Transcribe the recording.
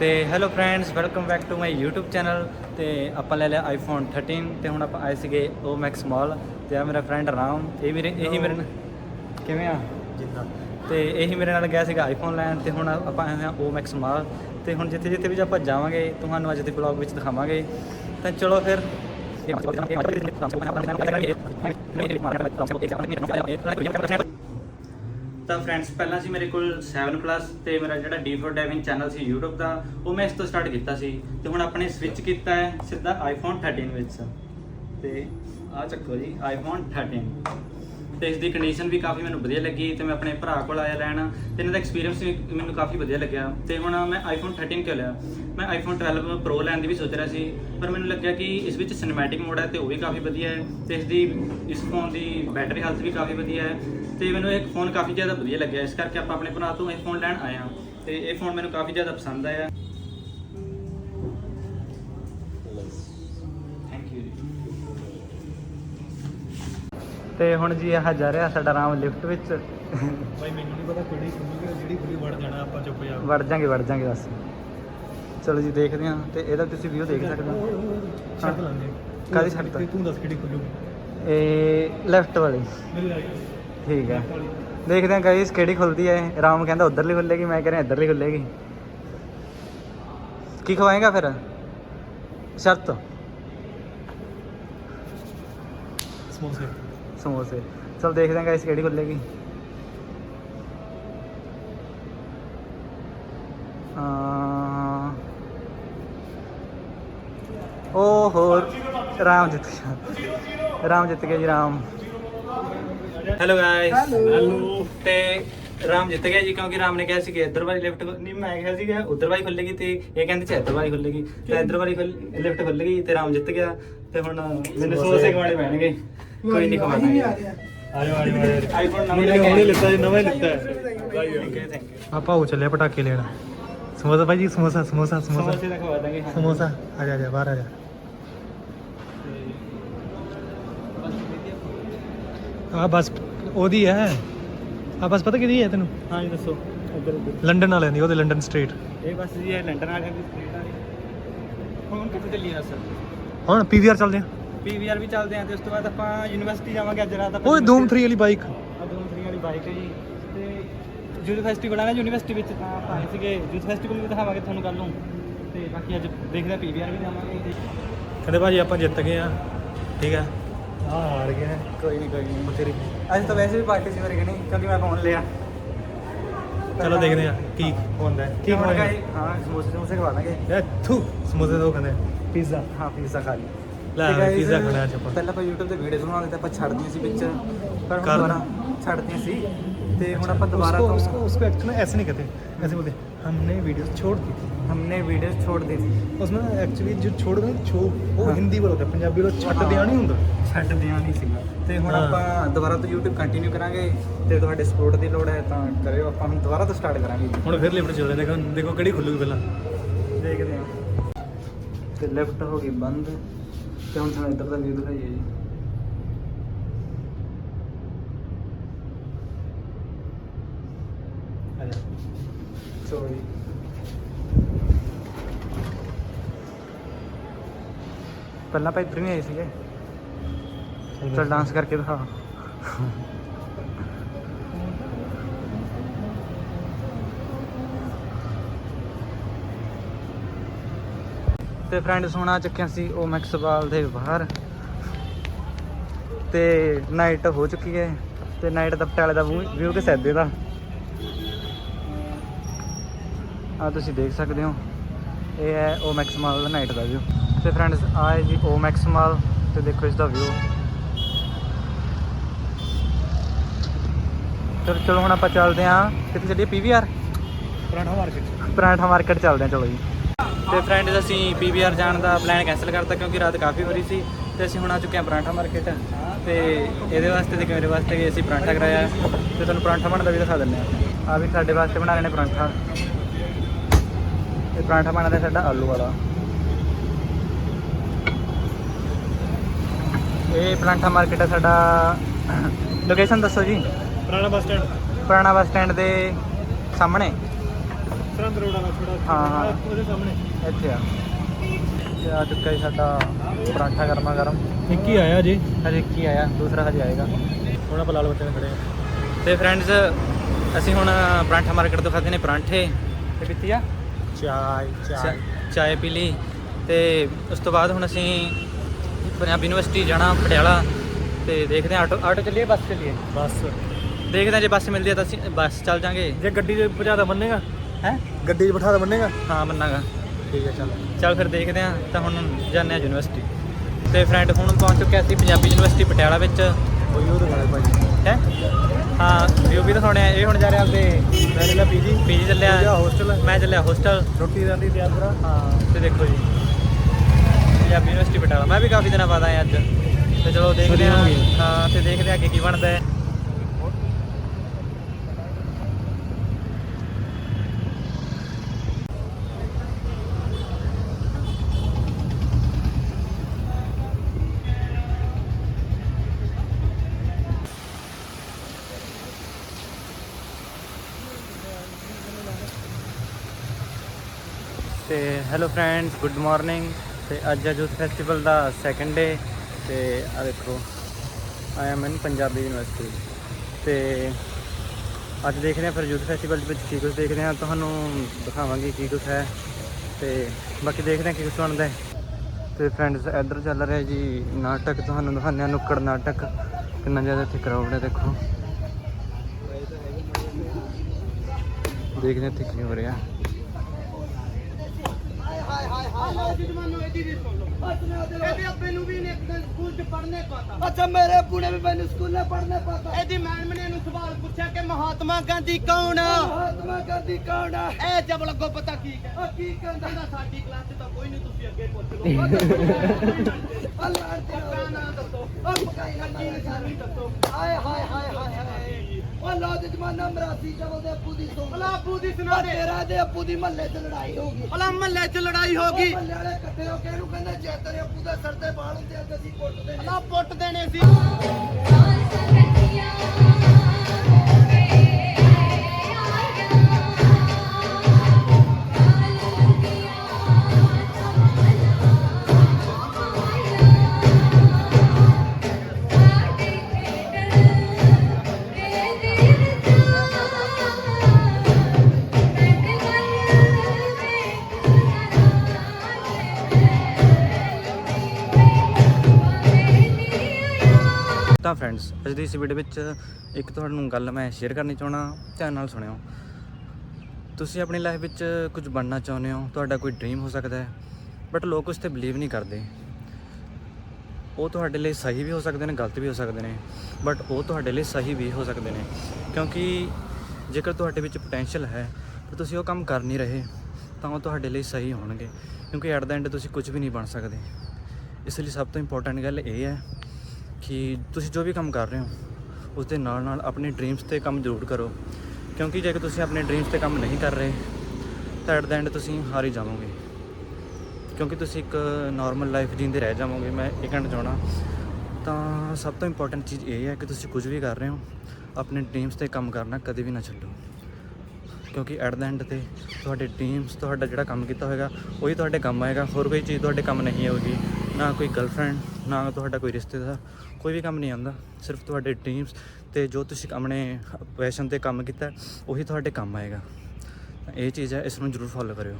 ਤੇ hello friends welcome back to my YouTube channel ਤੇ ਆਪਾਂ ਲੈ ਲਿਆ ਆਈਫੋਨ 13 ਤੇ ਹੁਣ ਆਪਾਂ ਆਏ ਸੀਗੇ ਓ ਮੈਕਸ ਮਾਲ ਤੇ ਆ ਮੇਰਾ ਫਰੈਂਡ ਰਾਮ ਇਹ ਮੇਰੇ ਇਹੀ ਮੇਰੇ ਨਾਲ ਕਿਵੇਂ ਆ ਜਿੰਦਾ ਤੇ ਇਹੀ ਮੇਰੇ ਨਾਲ ਗਿਆ ਸੀਗਾ ਆਈਫੋਨ ਲੈਣ ਤੇ ਹੁਣ ਆਪਾਂ ਆਏ ਹਾਂ ਓ ਮੈਕਸ ਮਾਲ ਤੇ ਹੁਣ ਜਿੱਥੇ ਜਿੱਥੇ ਵੀ ਆਪਾਂ ਜਾਵਾਂਗੇ ਤੁਹਾਨੂੰ ਅੱਜ ਦੇ ਬਲੌਗ ਵਿੱਚ ਦਿਖਾਵਾਂਗੇ ਤਾਂ ਚਲੋ ਫਿਰ ਤਾਂ ਫਰੈਂਡਸ ਪਹਿਲਾਂ ਸੀ ਮੇਰੇ ਕੋਲ 7 ਪਲੱਸ ਤੇ ਮੇਰਾ ਜਿਹੜਾ D4 ਡਾਈਵਿੰਗ ਚੈਨਲ ਸੀ YouTube ਦਾ, ਉਹ ਮੈਂ ਇਸ ਤੋਂ ਸਟਾਰਟ ਕੀਤਾ ਸੀ। ਤੇ ਹੁਣ ਆਪਣੇ ਸਵਿਚ ਕੀਤਾ ਹੈ ਸਿੱਧਾ iPhone 13 ਵਿੱਚ। ਤੇ ਆ ਚੱਕੋ ਜੀ, iPhone 13 ਤੇ ਇਸ ਦੀ ਕੰਡੀਸ਼ਨ ਵੀ ਕਾਫੀ ਮੈਨੂੰ ਵਧੀਆ ਲੱਗੀ ਤੇ ਮੈਂ ਆਪਣੇ ਭਰਾ ਕੋਲ ਆਇਆ ਲੈਣ ਤੇ ਇਹਨਾਂ ਦਾ ਐਕਸਪੀਰੀਅੰਸ ਵੀ ਮੈਨੂੰ ਕਾਫੀ ਵਧੀਆ ਲੱਗਿਆ। ਤੇ ਹੁਣ ਮੈਂ iPhone 13 ਕਿਉਂ ਲਿਆ? ਮੈਂ ਆਈਫੋਨ 12 ਪ੍ਰੋ ਲੈਣ ਦੀ ਵੀ ਸੋਚ ਰਿਹਾ ਸੀ, ਪਰ ਮੈਨੂੰ ਲੱਗਿਆ ਕਿ ਇਸ ਵਿੱਚ ਸਿਨੇਮੈਟਿਕ ਮੋਡ ਹੈ ਤੇ ਉਹ ਵੀ ਕਾਫੀ ਵਧੀਆ ਹੈ ਤੇ ਇਸ ਦੀ, ਇਸ ਫੋਨ ਦੀ ਬੈਟਰੀ ਹੈਲਥ ਵੀ ਕਾਫੀ ਵਧੀਆ ਹੈ ਤੇ ਮੈਨੂੰ ਇਹ ਫੋਨ ਕਾਫੀ ਜ਼ਿਆਦਾ ਵਧੀਆ ਲੱਗਿਆ। ਇਸ ਕਰਕੇ ਆਪਾਂ ਆਪਣੇ ਭਰਾ ਤੋਂ ਇਹ ਫੋਨ ਲੈਣ ਆਏ ਹਾਂ ਤੇ ਇਹ ਫੋਨ ਮੈਨੂੰ ਕਾਫੀ ਜ਼ਿਆਦਾ ਪਸੰਦ ਆਇਆ। ਤੇ ਹੁਣ ਜੀ ਆਹ ਜਾ ਰਿਹਾ ਸਾਡਾ ਰਾਮ ਲਿਫਟ ਵਿੱਚ। ਭਾਈ ਮੈਨੂੰ ਨਹੀਂ ਪਤਾ ਕਿਹੜੀ ਖੁੱਲੀ ਜਿਹੜੀ ਖੁੱਲੀ ਵੜ ਜਾਣਾ ਆਪਾਂ ਚੁੱਪ ਜਾ। ਵੜ ਜਾਾਂਗੇ ਵੜ ਜਾਾਂਗੇ ਬਸ। ਚਲੋ ਜੀ ਦੇਖਦੇ ਹਾਂ ਤੇ ਇਹਦਾ ਤੁਸੀਂ ਵੀਊ ਦੇਖ ਸਕਦੇ ਹੋ। ਛੱਡ ਲਾਂਗੇ। ਕਾਹਦੀ ਛੱਡ ਤਾ? ਤੂੰ ਦੱਸ ਕਿਹੜੀ ਖੁੱਲੂ? ਇਹ ਲੈਫਟ ਵਾਲੀ। ਠੀਕ ਹੈ। ਦੇਖਦੇ ਹਾਂ ਗਾਇਸ ਕਿਹੜੀ ਖੁੱਲਦੀ ਹੈ। ਰਾਮ ਕਹਿੰਦਾ ਉਧਰਲੀ ਖੁੱਲੇਗੀ ਮੈਂ ਕਹਿੰਦਾ ਇੱਧਰਲੀ ਖੁੱਲੇਗੀ। ਕੀ ਖਵਾਏਗਾ ਫਿਰ? ਸ਼ਰਤ। ਸਮੋਸੇ। ਸਮੋਸੇ। ਚਲ ਦੇਖਦੇ ਹਾਂ ਗਾਇਸ ਕਿਹੜੀ ਖੁੱਲੇਗੀ। ਆ ਓ ਹੋਰ ਰਾਮ ਜਿੱਤ ਗਿਆ। ਰਾਮ ਜਿੱਤ ਗਿਆ ਜੀ ਰਾਮ। ਹੈਲੋ ਗਾਇਸ ਹੈਲੋ ਤੇ ਰਾਮ ਜਿੱਤ ਗਿਆ ਜੀ ਕਿਉਂਕਿ ਰਾਮ ਨੇ ਕਿਹਾ ਸੀ ਕਿ ਇੱਧਰ ਵਾਲੀ ਲਿਫਟ ਨਹੀਂ ਮੈਂ ਕਿਹਾ ਸੀ ਕਿ ਉੱਧਰ ਵਾਲੀ ਖੁੱਲੇਗੀ ਤੇ ਇਹ ਕਹਿੰਦੇ ਸੀ ਇੱਧਰ ਵਾਲੀ ਖੁੱਲੇਗੀ। ਤੇ ਇੱਧਰ ਵਾਲੀ ਲਿਫਟ ਖੁੱਲ ਗਈ ਤੇ ਰਾਮ ਜਿੱਤ ਗਿਆ। ਤੇ ਹੁਣ ਮੈਨੂੰ ਸਮੋਸੇ। ਖਵਾਣੇ ਪੈਣਗੇ। ਕੋਈ ਨਹੀਂ ਖਵਾਣਾ ਆਜੋ ਆਜੋ ਆਜੋ ਆਈਫੋਨ ਨਵਾਂ ਮੈਨੂੰ ਹੁਣੇ ਲਿੱਤਾ ਜੀ ਨਵਾਂ ਹੀ ਲਿੱਤਾ ਹੈ। ਥੈਂਕ ਯੂ ਥੈਂਕ ਯੂ ਆਪਾਂ ਉਹ ਚੱਲੇ ਪਟਾਕੇ ਲੈਣ। ਸਮੋਸਾ ਭਾਈ ਜੀ ਸਮੋਸਾ ਸਮੋਸਾ ਸਮੋਸੇ। ਸਮੋਸਾ ਆ ਜਾ ਆ ਜਾ ਬਾਹਰ ਆ ਜਾ। ਆ ਬਸ ਉਹਦੀ ਹੈ। ਆ ਬਸ ਪਤਾ ਕਿਹਦੀ ਹੈ ਤੈਨੂੰ? ਹਾਂ ਜੀ ਦੱਸੋ। ਇੱਧਰ ਇੱਧਰ। ਲੰਡਨ ਵਾਲਿਆਂ ਦੀ ਉਹਦੇ ਲੰਡਨ ਸਟਰੀਟ। ਇਹ ਬਸ ਜੀ ਇਹ ਲੰਡਨ ਵਾਲਿਆਂ ਦੀ ਸਟਰੀਟ ਵਾਲੀ ਹੁਣ ਕਿੱਥੇ ਚੱਲੀ ਆ ਸਰ ਹੁਣ ਪੀਵੀਆਰ ਚੱਲਦੇ ਆ। ਪੀਵੀਆਰ ਵੀ ਚੱਲਦੇ ਆਂ ਤੇ ਉਸ ਤੋਂ ਬਾਅਦ ਆਪਾਂ ਯੂਨੀਵਰਸਿਟੀ ਜਾਵਾਂਗੇ ਅੱਜ ਰਾਤ ਆਪਾਂ ਓਏ ਧੂਮ 3 ਵਾਲੀ ਬਾਈਕ ਆ ਧੂਮ 3 ਵਾਲੀ ਬਾਈਕ ਹੈ ਜੀ। ਤੇ ਯੂਥ ਫੈਸਟੀਵਲ ਆ ਨਾ ਯੂਨੀਵਰਸਿਟੀ ਵਿੱਚ ਤਾਂ ਆਪਾਂ ਆਏ ਸੀਗੇ। ਯੂਥ ਫੈਸਟੀਵਲ ਵੀ ਦਿਖਾਵਾਂਗੇ ਤੁਹਾਨੂੰ ਕੱਲ ਨੂੰ। ਤੇ ਬਾਕੀ ਅੱਜ ਦੇਖਦੇ ਆ ਪੀਵੀਆਰ ਵੀ ਜਾਵਾਂਗੇ। ਕਹਿੰਦੇ ਭਾਜੀ ਆਪਾਂ ਜਿੱਤ ਗਏ ਆ। ਠੀਕ ਆ? ਆ ਹਾਰ ਗਏ ਕੋਈ ਨਹੀਂ ਕੋਈ ਨਹੀਂ ਬਥੇਰੀ। ਅੱਜ ਤਾਂ ਵੈਸੇ ਵੀ ਪਾਰਟੀ ਸੀ ਮੇਰੇ ਨਹੀਂ ਕਿਉਂਕਿ ਮੈਂ ਫੋਨ ਲਿਆ। ਚਲੋ ਦੇਖਦੇ ਆ ਕੀ ਹੁੰਦਾ ਹੈ। ਕੀ ਹੁਣ ਹੋਏਗਾ ਹਾਂ? ਸਮੋਸੇ ਸਮੋਸੇ ਖਵਾ ਦਾਂਗੇ। ਇਹ ਥੂ ਸਮੋਸੇ ਦੋ ਕਹਿੰਦੇ ਪੀਜ਼ਾ ਹਾਂ ਪੀਜ਼ਾ ਖਾ ਲਈ। ਲੈ ਤੇ guys, pizza ਖਾਣਾ ਅੱਜ ਆਪਾਂ। ਆਪਾਂ YouTube ਤੇ ਵੀਡੀਓਜ਼ ਬਣਾ ਲੈਂਦੇ ਆਪਾਂ ਛੱਡਦੀਆਂ ਸੀ ਵਿੱਚ। ਪਰ ਹੁਣ ਕਰ- ਦੁਬਾਰਾ ਛੱਡਦੀਆਂ ਸੀ। ਤੇ ਹੁਣ ਆਪਾਂ ਦੁਬਾਰਾ उसको, उसको ਤੋਂ उसको एक्चुअली ऐसे नहीं कहते ऐसे बोलते हैं, हमने वीडियो छोड़ दी थी ਛੋੜ ਦੇ ਸੀ उसमें एक्चुअली जो छोड़ गए छो वो हाँ। हिंदी बोलते हैं पंजाबी लोग छट दिया नहीं ਨਹੀਂ ਸੀਗਾ। ਤੇ ਹੁਣ ਆਪਾਂ ਦੁਬਾਰਾ ਤੋਂ YouTube ਕੰਟੀਨਿਊ ਕਰਾਂਗੇ ਤੇ ਤੁਹਾਡੇ ਸਪੋਰਟ ਦੀ ਲੋੜ ਹੈ ਤਾਂ ਕਰਿਓ। ਆਪਾਂ ਹੁਣ ਦੁਬਾਰਾ ਤੋਂ ਸਟਾਰਟ ਕਰਾਂਗੇ ਹੁਣ ਫਿਰ ਲਿਫਟ ਚੱਲਦੇ ਦੇਖੋ ਦੇਖੋ ਕਿਹੜੀ ਖੁੱਲੂਗੀ ਪਹਿਲਾਂ। ਦੇਖਦੇ ਹਾਂ। ਤੇ ਲਿਫਟ ਹੋ ਗਈ ਬੰਦ। ਤੇ ਹੁਣ ਤੁਹਾਨੂੰ ਇੱਧਰ ਦਾ ਵੀਊ ਦਿਖਾਈਏ ਜੀ ਚਲੋ ਜੀ ਪਹਿਲਾਂ ਆਪਾਂ ਇੱਧਰ ਨਹੀਂ ਆਏ ਸੀਗੇ ਚਲ ਡਾਂਸ ਕਰਕੇ ਦਿਖਾ ਤੇ ਫਰੈਂਡਸ ਹੁਣ ਆ ਚੁੱਕਿਆ ਸੀ ਉਹ ਮੈਕਸਵਾਲ ਦੇ ਬਾਹਰ। ਤੇ ਨਾਈਟ ਹੋ ਚੁੱਕੀ ਹੈ ਤੇ ਨਾਈਟ ਦਾ ਪਟਿਆਲੇ ਦਾ ਵਿਊ ਕੇ ਸੈਦੇ ਦਾ? ਆ ਤੁਸੀਂ ਦੇਖ ਸਕਦੇ ਹੋ ਇਹ ਹੈ ਉਹ ਮੈਕਸਮਾਲ ਦਾ ਨਾਈਟ ਦਾ ਵਿਊ ਤੇ ਫਰੈਂਡਸ ਆ ਹੈ ਜੀ ਉਹ ਮੈਕਸਮਾਲ ਤੇ ਦੇਖੋ ਇਸ ਦਾ ਵਿਊ ਚਲੋ ਚਲੋ ਹੁਣ ਆਪਾਂ ਚੱਲਦੇ ਹਾਂ ਕਿੱਥੇ ਚੱਲੀਏ? ਪੀਵੀਆਰ ਪੁਰਾਣਾ ਮਾਰਕੀਟ ਪਰਾਂਠਾ ਮਾਰਕੀਟ ਚੱਲਦੇ ਹਾਂ ਚਲੋ ਜੀ। ਤੇ ਫਰੈਂਡਸ ਅਸੀਂ ਪੀਵੀਆਰ ਜਾਣ ਦਾ ਪਲਾਨ ਕੈਨਸਲ ਕਰਤਾ ਕਿਉਂਕਿ ਰਾਤ ਕਾਫੀ ਰਹੀ ਸੀ ਤੇ ਅਸੀਂ ਹੁਣ ਆ ਚੁੱਕੇ ਹਾਂ ਪਰਾਂਠਾ ਮਾਰਕੀਟ ਤੇ ਇਹਦੇ ਵਾਸਤੇ ਤੇ ਮੇਰੇ ਵਾਸਤੇ ਵੀ ਅਸੀਂ ਪਰਾਂਠਾ ਕਰਾਇਆ। ਤੇ ਤੁਹਾਨੂੰ ਪਰਾਂਠਾ ਬਣਦਾ ਵੀ ਦਿਖਾ ਦਿੰਦੇ ਆ ਆ ਵੀ ਸਾਡੇ ਵਾਸਤੇ ਬਣਾ ਰਹੇ ਨੇ ਪਰਾਂਠਾ। ਇਹ ਪਰਾਂਠਾ ਬਣਦਾ ਸਾਡਾ ਆਲੂ ਵਾਲਾ। ਇਹ ਪਰਾਂਠਾ ਮਾਰਕੀਟ ਹੈ ਸਾਡਾ। ਲੋਕੇਸ਼ਨ ਦੱਸੋ ਜੀ। ਪੁਰਾਣਾ ਬੱਸ ਸਟੈਂਡ ਪੁਰਾਣਾ ਬੱਸ ਸਟੈਂਡ ਦੇ ਸਾਹਮਣੇ। ਸਰੰਦ ਰੋਡ ਵਾਲਾ ਥੋੜਾ ਹਾਂ, ਹਾਂ। ਉਹਦੇ ਸਾਹਮਣੇ। ਇੱਥੇ ਆ। ਤੇ ਆ ਚੁੱਕਾ ਜੀ ਸਾਡਾ ਪਰਾਂਠਾ ਗਰਮਾ ਗਰਮ। ਇੱਕ ਹੀ ਆਇਆ ਜੀ ਹਜੇ ਇੱਕ ਹੀ ਆਇਆ ਦੂਸਰਾ ਹਜੇ ਆਏਗਾ। ਹੁਣ ਆਪਾਂ ਲਾਲ ਬੱਤੇ ਨੇ ਖੜੇ ਆ ਤੇ ਫਰੈਂਡਸ ਅਸੀਂ ਹੁਣ ਪਰਾਂਠਾ ਮਾਰਕੀਟ ਤੋਂ ਖਾਦੇ ਨੇ ਪਰਾਂਠੇ। ਤੇ ਪੀਤੀ ਆ? ਚਾय ਚਾ- ਚਾਏ ਪੀ ਲਈ। ਤੇ ਉਸ ਤੋਂ ਬਾਅਦ ਹੁਣ ਅਸੀਂ ਪੰਜਾਬ ਯੂਨੀਵਰਸਿਟੀ ਜਾਣਾ ਪਟਿਆਲਾ। ਤੇ ਦੇਖਦੇ ਹਾਂ ਆਟੋ ਆਟੋ ਚੱਲੀਏ ਬੱਸ ਚੱਲੀਏ? ਬਸ। ਦੇਖਦੇ ਹਾਂ ਜੇ ਬੱਸ ਮਿਲਦੀ ਹੈ ਤਾਂ ਅਸੀਂ ਬੱਸ ਚੱਲ ਜਾਾਂਗੇ। ਜੇ ਗੱਡੀ 'ਚ ਪਹੁੰਚਾ ਦਾ ਮੰਨੇਗਾ? ਹੈ? ਗੱਡੀ 'ਚ ਬਿਠਾ ਦਾ ਮੰਨੇਗਾ? ਹਾਂ ਮੰਨਾਗਾ। ਠੀਕ ਹੈ ਚੱਲ। ਚੱਲ ਫਿਰ ਦੇਖਦੇ ਹਾਂ ਤਾਂ ਹੁਣ ਜਾਂਦੇ ਹਾਂ ਯੂਨੀਵਰਸਿਟੀ। ਤੇ ਫਰੈਂਡ ਹੁਣ ਪਹੁੰਚ ਚੁੱਕਿਆ ਸੀ ਪੰਜਾਬੀ ਯੂਨੀਵਰਸਿਟੀ ਪਟਿਆਲਾ ਵਿੱਚ। ਕੋਈ ਉਹ ਦਿਖਾਏ ਭਾਈ। ਹੈ? ਹਾਂ ਵਿਊ ਵੀ ਦਿਖਾਉਣੇ ਆ ਇਹ ਹੁਣ ਜਾ ਰਿਹਾ ਆਪਦੇ ਮੈਂ ਚੱਲਿਆ ਪੀਜੀ ਪੀਜੀ ਚੱਲਿਆ। ਹੋਸਟਲ ਮੈਂ ਚੱਲਿਆ ਹੋਸਟਲ ਰੋਟੀ ਦਾ ਦੀ ਤਿਆਰ ਕਰਾ ਹਾਂ ਤੇ ਦੇਖੋ ਜੀ। ਪੰਜਾਬੀ ਯੂਨੀਵਰਸਿਟੀ ਪਟਿਆਲਾ। ਮੈਂ ਵੀ ਕਾਫੀ ਦਿਨਾਂ ਬਾਅਦ ਆਇਆ ਅੱਜ। ਤੇ ਚਲੋ ਦੇਖਦੇ ਹਾਂ। ਵਧੀਆ ਹੋ ਤੇ ਦੇਖਦੇ ਹਾਂ ਅੱਗੇ ਕੀ ਬਣਦਾ ਹੈ। ਤੇ ਹੈਲੋ ਫਰੈਂਡਸ ਗੁੱਡ ਮਾਰਨਿੰਗ ਤੇ ਅੱਜ ਹੈ ਯੂਥ ਫੈਸਟੀਵਲ ਦਾ ਸੈਕੰਡ ਡੇ ਤੇ ਆ ਦੇਖੋ I am in Punjabi university ਤੇ ਅੱਜ ਦੇਖਦੇ ਹਾਂ ਫਿਰ ਯੂਥ ਫੈਸਟੀਵਲ ਵਿੱਚ ਕੀ ਕੁਝ ਦੇਖਦੇ ਹਾਂ, ਤੁਹਾਨੂੰ ਦਿਖਾਵਾਂਗੇ ਕੀ ਕੁਝ ਹੈ। ਤੇ ਬਾਕੀ ਦੇਖਦੇ ਹਾਂ ਕੀ ਕੁਝ ਬਣਦਾ ਹੈ। ਤੇ ਫਰੈਂਡਸ ਇੱਧਰ ਚੱਲ ਰਿਹਾ ਜੀ ਨਾਟਕ, ਤੁਹਾਨੂੰ ਦਿਖਾਉਂਦੇ ਹਾਂ ਨੁੱਕੜ ਨਾਟਕ। ਕਿੰਨਾ ਜ਼ਿਆਦਾ ਇੱਥੇ ਕਰਾਊਡ ਹੈ, ਦੇਖੋ। ਦੇਖਦੇ ਹਾਂ ਇੱਥੇ ਕੀ ਹੋ ਰਿਹਾ। ਇਹਦੇ ਅੱਬੇ ਨੂੰ ਵੀ ਨੇ ਇੱਕ ਦਿਨ ਸਕੂਲ ਚ ਪੜ੍ਹਨੇ ਪਾਤਾ ਅੱਛਾ ਮੇਰੇ ਪੁਣੇ ਵੀ ਮੈਨੂੰ ਸਕੂਲੇ ਪੜ੍ਹਨੇ ਪਤਾ। ਇਹਦੀ ਮੈਡਮ ਨੇ ਇਹਨੂੰ ਸਵਾਲ ਪੁੱਛਿਆ ਕਿ ਮਹਾਤਮਾ ਗਾਂਧੀ ਕੌਣ ਆ? ਮਹਾਤਮਾ ਗਾਂਧੀ ਕੌਣ ਆ? ਇਹ ਜਬ ਲੱਗੋ ਪਤਾ ਕੀ ਆ ਕੀ ਕਹਿੰਦਾ? ਕਹਿੰਦਾ ਸਾਡੀ ਕਲਾਸ 'ਚ ਤਾਂ ਕੋਈ ਨਹੀਂ ਤੁਸੀਂ ਅੱਗੇ ਪੁੱਛ ਲਓ। ਅੱਲਾ ਤੇ ਨਾਂ ਦੱਸੋ। ਉਹ ਪਕਾਈ ਹੱਡੀ ਨਿਸ਼ਾਨੀ ਦੱਸੋ। ਹਾਏ ਹਾਏ ਹਾਏ ਹਾਏ ਹਾਏ। ਉਹ ਲੋ ਦੇ ਜਮਾਨਾ ਮਰਾਸੀ ਚਵਲ ਦੇ ਅੱਪੂ ਦੀ ਸੋ ਭਲਾ ਆਪੂ ਦੀ ਸੁਣਾ ਦੇ। ਤੇਰਾ ਦੇ ਅੱਪੂ ਦੀ ਮਹੱਲੇ 'ਚ ਲੜਾਈ ਹੋ ਗਈ। ਭਲਾ ਮਹੱਲੇ 'ਚ ਲੜਾਈ ਹੋ ਗਈ। ਮਹੱਲੇ ਵਾਲੇ ਇਕੱਠੇ ਹੋ ਕੇ ਇਹਨੂੰ ਕਹਿੰਦੇ ਜੇ ਤੇਰੇ ਅੱਪੂ ਦਾ ਸਿਰ ਤੇ ਬਾਲ ਹੁੰਦੇ ਅੱਜ ਅਸੀਂ ਕੁੱਟਦੇ ਨੇ। ਭਲਾ ਪੁੱਟ ਦੇਣੇ ਸੀ ਫਰੈਂਡਸ ਅੱਜ ਦੀ ਇਸ ਵੀਡੀਓ ਵਿੱਚ ਇੱਕ ਤੁਹਾਨੂੰ ਗੱਲ ਮੈਂ ਸ਼ੇਅਰ ਕਰਨੀ ਚਾਹਣਾ ਧਿਆਨ ਨਾਲ ਸੁਣਿਓ। ਤੁਸੀਂ ਆਪਣੀ ਲਾਈਫ ਵਿੱਚ ਕੁਝ ਬਣਨਾ ਚਾਹੁੰਦੇ ਹੋ, ਤੁਹਾਡਾ ਕੋਈ ਡ੍ਰੀਮ ਹੋ ਸਕਦਾ ਹੈ ਬਟ ਲੋਕ ਉਸ ਤੇ ਬਲੀਵ ਨਹੀਂ ਕਰਦੇ। ਉਹ ਤੁਹਾਡੇ ਲਈ ਸਹੀ ਵੀ ਹੋ ਸਕਦੇ ਨੇ, ਗਲਤ ਵੀ ਹੋ ਸਕਦੇ ਨੇ ਬਟ ਉਹ ਤੁਹਾਡੇ ਲਈ ਸਹੀ ਵੀ ਹੋ ਸਕਦੇ ਨੇ, ਕਿਉਂਕਿ ਜੇਕਰ ਤੁਹਾਡੇ ਵਿੱਚ ਪੋਟੈਂਸ਼ੀਅਲ ਹੈ ਪਰ ਤੁਸੀਂ ਉਹ ਕੰਮ ਕਰ ਨਹੀਂ ਰਹੇ, ਤਾਂ ਉਹ ਤੁਹਾਡੇ ਲਈ ਸਹੀ ਹੋਣਗੇ, ਕਿਉਂਕਿ ਐਟ ਦਾ ਐਂਡ ਤੁਸੀਂ ਕੁਝ ਵੀ ਨਹੀਂ ਬਣ ਸਕਦੇ। ਇਸ ਲਈ ਸਭ ਤੋਂ ਇੰਪੋਰਟੈਂਟ ਗੱਲ ਇਹ ਹੈ ਕਿ ਤੁਸੀਂ ਜੋ ਵੀ ਕੰਮ ਕਰ ਰਹੇ ਹੋ ਉਸ ਦੇ ਨਾਲ ਨਾਲ ਆਪਣੇ ਡ੍ਰੀਮਸ ਤੇ ਕੰਮ ਜ਼ਰੂਰ ਕਰੋ। ਕਿਉਂਕਿ ਜੇਕਰ ਤੁਸੀਂ ਆਪਣੇ ਡ੍ਰੀਮਸ ਤੇ ਕੰਮ ਨਹੀਂ ਕਰ ਰਹੇ, ਤਾਂ ਐਟ ਦਾ ਐਂਡ ਤੁਸੀਂ ਹਾਰ ਹੀ ਜਾਵੋਗੇ। ਕਿਉਂਕਿ ਤੁਸੀਂ ਇੱਕ ਨਾਰਮਲ ਲਾਈਫ ਜੀਂਦੇ ਰਹਿ ਜਾਵੋਗੇ, ਮੈਂ ਇਹ ਕਹਿਣਾ ਚਾਹਣਾ ਤਾਂ ਸਭ ਤੋਂ ਇੰਪੋਰਟੈਂਟ ਚੀਜ਼ ਇਹ ਹੈ ਕਿ ਤੁਸੀਂ ਕੁਝ ਵੀ ਕਰ ਰਹੇ ਹੋ, ਆਪਣੇ ਡ੍ਰੀਮਸ ਤੇ ਕੰਮ ਕਰਨਾ ਕਦੇ ਵੀ ਨਾ ਛੱਡੋ। ਕਿਉਂਕਿ ਐਟ ਦਾ ਐਂਡ ਤੇ ਤੁਹਾਡੇ ਡ੍ਰੀਮਸ ਤੁਹਾਡਾ ਜਿਹੜਾ ਕੰਮ ਕੀਤਾ ਹੋਏਗਾ, ਉਹੀ ਤੁਹਾਡੇ ਕੰਮ ਆਏਗਾ, ਹੋਰ ਕੋਈ ਚੀਜ਼ ਤੁਹਾਡੇ ਕੰਮ ਨਹੀਂ ਆਊਗੀ। ਨਾ ਕੋਈ ਗਰਲਫ੍ਰੈਂਡ ਨਾ ਤੁਹਾਡਾ ਕੋਈ ਰਿਸ਼ਤੇਦਾਰ, ਕੋਈ ਵੀ ਕੰਮ ਨਹੀਂ ਆਉਂਦਾ, ਸਿਰਫ ਤੁਹਾਡੇ ਡ੍ਰੀਮਸ ਤੇ ਜੋ ਤੁਸੀਂ ਆਪਣੇ ਪੈਸ਼ਨ ਤੇ ਕੰਮ ਕੀਤਾ, ਉਹੀ ਤੁਹਾਡੇ ਕੰਮ ਆਏਗਾ। ਇਹ ਚੀਜ਼ ਹੈ, ਇਸ ਨੂੰ ਜ਼ਰੂਰ ਫੋਲੋ ਕਰਿਓ।